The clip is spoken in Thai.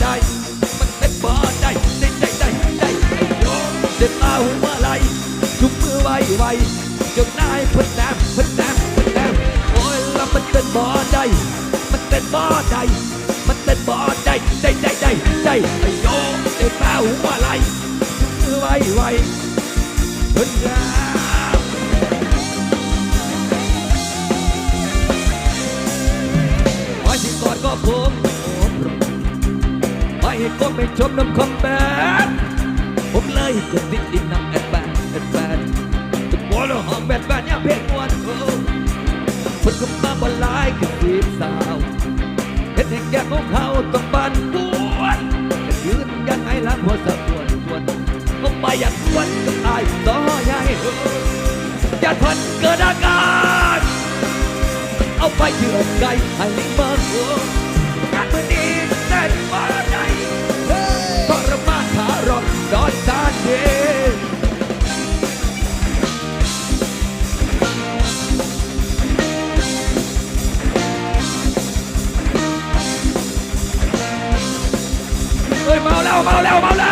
ได้มันเต้นบ่ได้ได้ได้ได้ได้โยนเด็ดาหัวไหลทุกมือไวไวจนนายพันแนมพันแนมพันแนมโอ้ยแล้เต้นบ่ไดเต้นบ่ได้มันเต้นบ่ได้ได้ได้ได้ได้โยนเด็ดาหัวไหลทุกมือไวไวพันแนมไว้ที่กอดก็ ไม่ก็ไม่ชมน้ำคอมแบนผมเลยกดติดดินน้ำแอดแบนแอดแบนจะบอลห้องแบนแบทเนยังเพลงมวนโอ้คนก็มาบอลไลายกับทีมสาวเห็นแห่งแก้มของเขาต้องบันปวนจะยืนยังไงล้างหัวสะปวนปวนก็ไปอยากปวนกับอายต่อใหญ่อย่าทนเกิดอาการเอาไปเยือนไกลให้ลิงมาโเฮ้ยเมาแล้วเมาแล้วเมาแล้ว